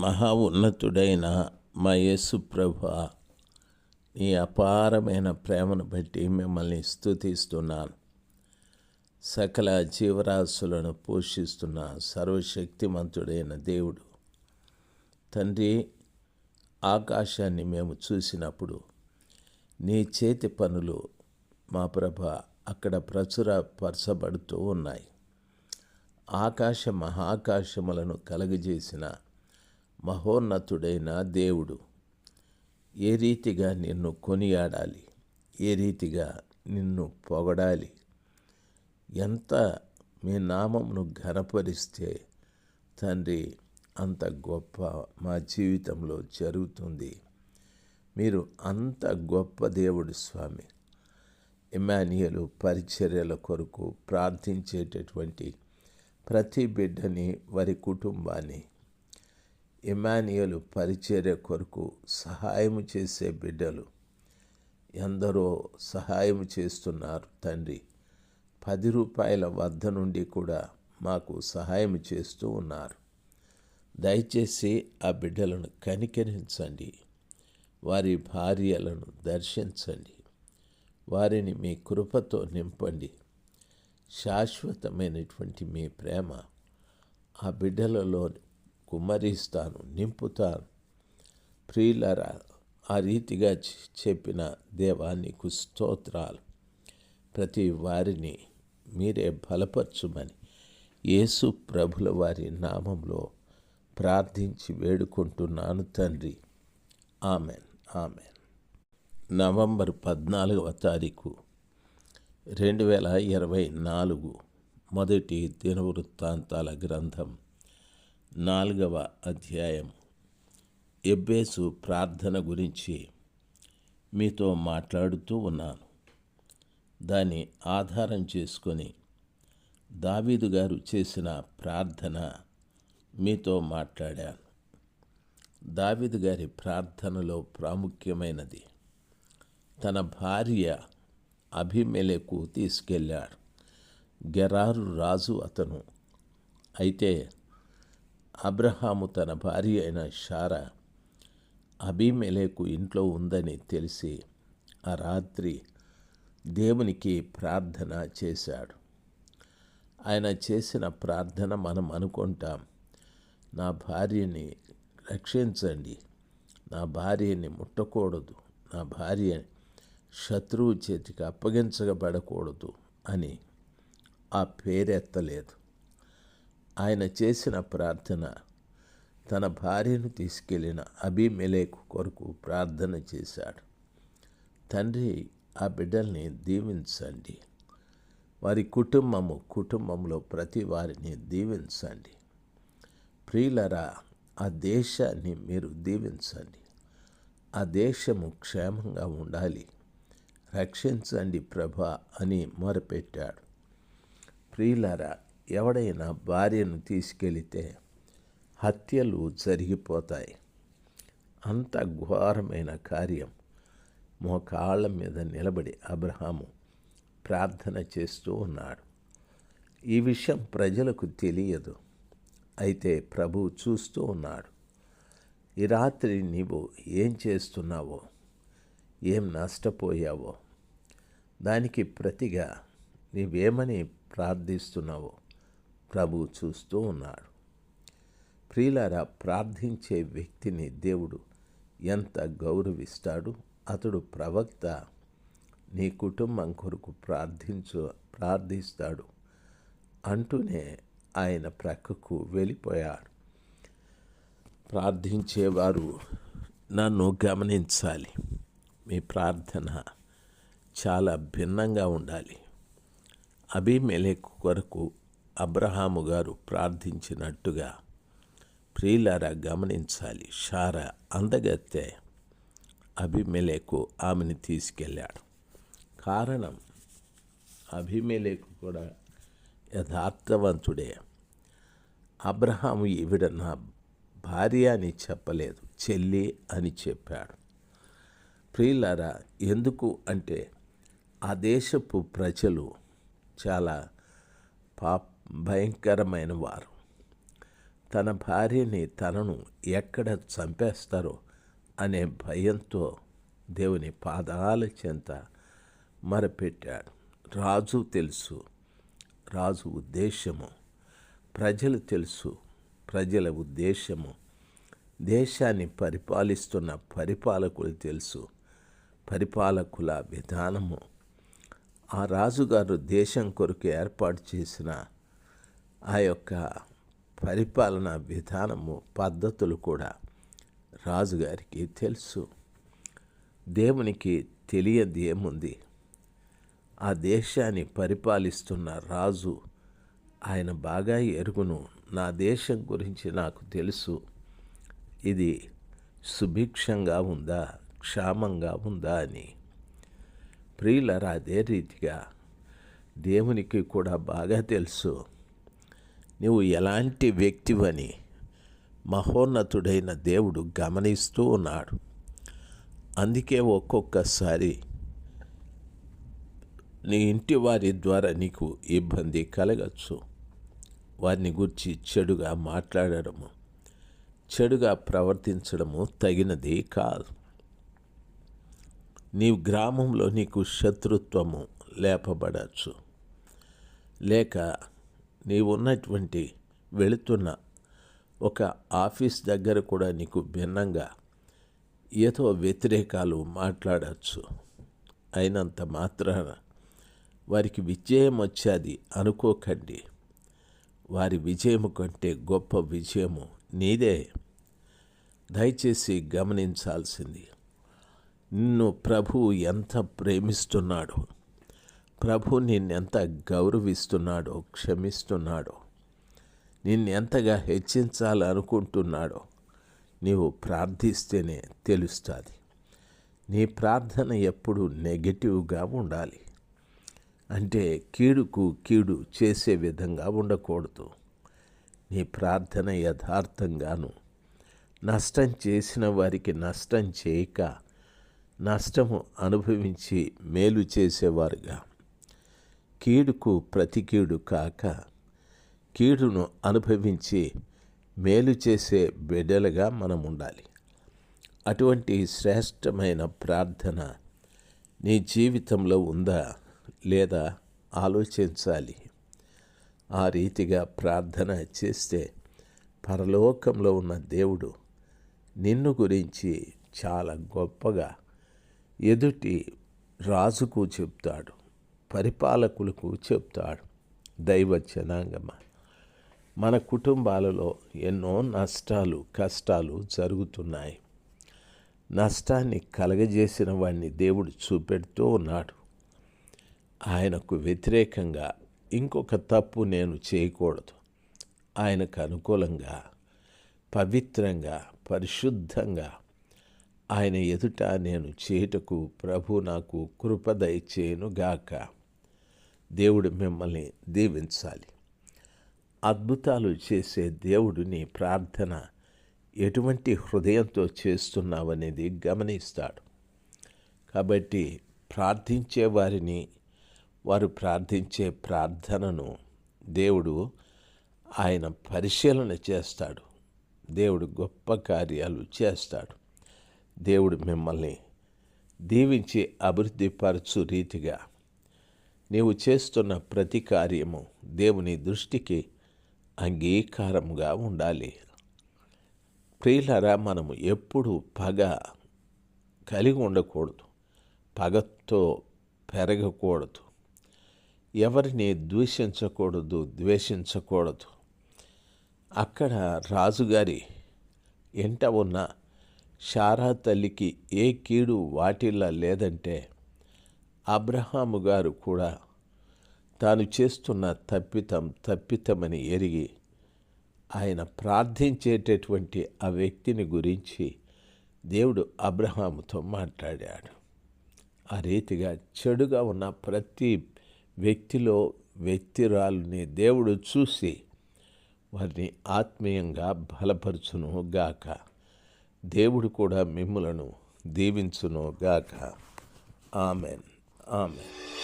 మహా ఉన్నతుడైన మా యేసు ప్రభ నీ అపారమైన ప్రేమను బట్టి మిమ్మల్ని స్తుతిస్తున్నాను. సకల జీవరాశులను పోషిస్తున్న సర్వశక్తిమంతుడైన దేవుడు తండ్రి ఆకాశాన్ని మేము చూసినప్పుడు నీ చేతి పనులు మా ప్రభ అక్కడ ప్రచురపరచబడుతూ ఉన్నాయి. ఆకాశ మహాకాశములను కలగజేసిన మహోన్నతుడైన దేవుడు. ఏ రీతిగా నిన్ను కొనియాడాలి? ఏ రీతిగా నిన్ను పొగడాలి? ఎంత మీ నామమును ఘనపరిస్తే తండ్రి అంత గొప్ప మా జీవితంలో జరుగుతుంది. మీరు అంత గొప్ప దేవుడు స్వామి. ఇమానియలు పరిచర్యల కొరకు ప్రార్థించేటటువంటి ప్రతి బిడ్డని వారి కుటుంబాన్ని ఇమానియలు పరిచర్య కొరకు సహాయం చేసే బిడ్డలు ఎందరో సహాయం చేస్తున్నారు తండ్రి. పది రూపాయల వద్ద నుండి కూడా మాకు సహాయం చేస్తూ ఉన్నారు. దయచేసి ఆ బిడ్డలను కనికరించండి. వారి భార్యలను దర్శించండి. వారిని మీ కృపతో నింపండి. శాశ్వతమైనటువంటి మీ ప్రేమ ఆ బిడ్డలలో కుమ్మరిస్తాను నింపుతాను. ప్రియులరా ఆ రీతిగా చెప్పిన దేవానికి స్తోత్రాలు. ప్రతి వారిని మీరే బలపరచుమని యేసు ప్రభుల వారి నామంలో ప్రార్థించి వేడుకుంటున్నాను తండ్రి. Amen amen. నవంబర్ పద్నాలుగవ తారీఖు రెండు వేల ఇరవై నాలుగు మొదటి దినవృత్తాంతాల గ్రంథం. నాలుగవ అధ్యాయం. ఎబ్బేసు ప్రార్థన గురించి మీతో మాట్లాడుతూ ఉన్నాను. దాన్ని ఆధారం చేసుకొని దావీదు గారు చేసిన ప్రార్థన మీతో మాట్లాడాను. దావీదు గారి ప్రార్థనలో ప్రాముఖ్యమైనది తన భార్య అభిమెలకు తీసుకెళ్ళాడు. గెరారు రాజు అతను. అయితే అబ్రహాము తన భార్య అయిన షారా అభిమెలేకు ఇంట్లో ఉందని తెలిసి ఆ రాత్రి దేవునికి ప్రార్థన చేశాడు. ఆయన చేసిన ప్రార్థన మనం అనుకుంటాం నా భార్యని రక్షించండి నా భార్యని ముట్టకూడదు నా భార్య శత్రువు చేతికి అప్పగించబడకూడదు అని ఆ పేరెత్తలేదు. ఆయన చేసిన ప్రార్థన తన భార్యను తీసుకెళ్ళిన అభిమెలేకు కొరకు ప్రార్థన చేశాడు. తండ్రి ఆ బిడ్డల్ని దీవించండి. వారి కుటుంబము కుటుంబంలో ప్రతి వారిని దీవించండి. ప్రియులరా ఆ దేశాన్ని మీరు దీవించండి. ఆ దేశము క్షేమంగా ఉండాలి. రక్షించండి ప్రభ అని మొరపెట్టాడు. ప్రియులరా ఎవడైనా భార్యను తీసుకెళితే హత్యలు జరిగిపోతాయి. అంత ఘోరమైన కార్యం. మోకాళ్ళ మీద నిలబడి అబ్రహాము ప్రార్థన చేస్తూ ఉన్నాడు. ఈ విషయం ప్రజలకు తెలియదు. అయితే ప్రభు చూస్తూ ఉన్నాడు. ఈ రాత్రి నీవు ఏం చేస్తున్నావో? ఏం నష్టపోయావో? దానికి ప్రతిగా నీవేమని ప్రార్థిస్తున్నావో? ప్రభు చూస్తూ ఉన్నాడు. ప్రియులారా ప్రార్థించే వ్యక్తిని దేవుడు ఎంత గౌరవిస్తాడు. అతడు ప్రవక్త. నీ కుటుంబం కొరకు ప్రార్థించు ప్రార్థిస్తాడు అంటూనే ఆయన ప్రక్కకు వెళ్ళిపోయాడు. ప్రార్థించేవారు నన్ను గమనించాలి. మీ ప్రార్థన చాలా భిన్నంగా ఉండాలి. అభిమెలెక్ కొరకు అబ్రహాము గారు ప్రార్థించినట్టుగా ప్రియులారా గమనించాలి. షారా అందగత్తే అభిమేలేకు ఆమెను తీసుకెళ్ళాడు. కారణం అభిమేలేకు కూడా యథార్థవంతుడే. అబ్రహాము ఈవిడ నా భార్య అని చెప్పలేదు చెల్లి అని చెప్పాడు. ప్రియులారా ఎందుకు అంటే ఆ దేశపు ప్రజలు చాలా పాప భయంకరమైన వారు. తన భార్యని తనను ఎక్కడ చంపేస్తారో అనే భయంతో దేవుని పాదాల చెంత మరపెట్టాడు. రాజు తెలుసు రాజు ఉద్దేశము ప్రజలు తెలుసు ప్రజల ఉద్దేశము దేశాన్ని పరిపాలిస్తున్న పరిపాలకులు తెలుసు పరిపాలకుల విధానము. ఆ రాజుగారు దేశం కొరకు ఏర్పాటు చేసిన ఆ యొక్క పరిపాలన విధానము పద్ధతులు కూడా రాజుగారికి తెలుసు. దేవునికి తెలియదు ఏముంది? ఆ దేశాన్ని పరిపాలిస్తున్న రాజు ఆయన బాగా ఎరుగును. నా దేశం గురించి నాకు తెలుసు. ఇది సుభిక్షంగా ఉందా? క్షామంగా ఉందా అని. ప్రియులరా అదే రీతిగా దేవునికి కూడా బాగా తెలుసు. నువ్వు ఎలాంటి వ్యక్తివని మహోన్నతుడైన దేవుడు గమనిస్తూ ఉన్నాడు. అందుకే ఒక్కొక్కసారి నీ ఇంటి వారి ద్వారా నీకు ఇబ్బంది కలగచ్చు. వారిని గురించి చెడుగా మాట్లాడడము చెడుగా ప్రవర్తించడము తగినది కాదు. నీ గ్రామంలో నీకు శత్రుత్వము లేపబడచ్చు. లేక నీవు ఉన్నటువంటి వెళుతున్న ఒక ఆఫీస్ దగ్గర కూడా నీకు భిన్నంగా ఏదో వ్యతిరేకాలు మాట్లాడచ్చు. అయినంత మాత్రాన వారికి విజయం వచ్చేది అనుకోకండి. వారి విజయము కంటే గొప్ప విజయము నీదే. దయచేసి గమనించాల్సింది. నిన్ను ప్రభు ఎంత ప్రేమిస్తున్నాడో ప్రభు నిన్నెంత గౌరవిస్తున్నాడో క్షమిస్తున్నాడో నిన్నెంతగా హెచ్చించాలనుకుంటున్నాడో నీవు ప్రార్థిస్తేనే తెలుస్తుంది. నీ ప్రార్థన ఎప్పుడు నెగటివ్గా ఉండాలి. అంటే కీడుకు కీడు చేసే విధంగా ఉండకూడదు. నీ ప్రార్థన యథార్థంగాను నష్టం చేసిన వారికి నష్టం చేయక నష్టము అనుభవించి మేలు చేసేవారుగా. కీడుకు ప్రతి కీడు కాక కీడును అనుభవించి మేలు చేసే బిడ్డలుగా మనం ఉండాలి. అటువంటి శ్రేష్టమైన ప్రార్థన నీ జీవితంలో ఉందా లేదా ఆలోచించాలి. ఆ రీతిగా ప్రార్థన చేస్తే పరలోకంలో ఉన్న దేవుడు నిన్ను గురించి చాలా గొప్పగా ఎదుటి రాజుకు చెప్తాడు. పరిపాలకులకు చెప్తాడు దైవ జనాంగమ మన కుటుంబాలలో ఎన్నో నష్టాలు కష్టాలు జరుగుతున్నాయి. నష్టాన్ని కలగజేసిన వాడిని దేవుడు చూపెడుతూ ఉన్నాడు. ఆయనకు వ్యతిరేకంగా ఇంకొక తప్పు నేను చేయకూడదు. ఆయనకు అనుకూలంగా పవిత్రంగా పరిశుద్ధంగా ఆయన ఎదుట నేను చేయుటకు ప్రభు నాకు కృప గాక. దేవుడు మిమ్మల్ని దీవించాలి. అద్భుతాలు చేసే దేవుడిని ప్రార్థన ఎటువంటి హృదయంతో చేస్తున్నావనేది గమనిస్తాడు. కాబట్టి ప్రార్థించే వారిని వారు ప్రార్థించే ప్రార్థనను దేవుడు ఆయన పరిశీలన చేస్తాడు. దేవుడు గొప్ప కార్యాలు చేస్తాడు. దేవుడు మిమ్మల్ని దీవించి అభివృద్ధిపరచు రీతిగా నీవు చేస్తున్న ప్రతి కార్యము దేవుని దృష్టికి అంగీకారముగా ఉండాలి. ప్రియులరా మనము ఎప్పుడు పగ కలిగి ఉండకూడదు. పగతో పెరగకూడదు. ఎవరిని ద్వేషించకూడదు ద్వేషించకూడదు. అక్కడ రాజుగారి ఎంట ఉన్న శారా తల్లికి ఏ కీడు వాటిల్లా లేదంటే అబ్రహాము గారు కూడా తాను చేస్తున్న తప్పితం తప్పితమని ఎరిగి ఆయన ప్రార్థించేటటువంటి ఆ వ్యక్తిని గురించి దేవుడు అబ్రహాముతో మాట్లాడాడు. ఆ రీతిగా చెడుగా ఉన్న ప్రతి వ్యక్తిలో వ్యక్తిరాలని దేవుడు చూసి వారిని ఆత్మీయంగా బలపరచును గాక. దేవుడు కూడా మిమ్ములను దీవించును గాక ఆమెన్. ఆమెన్.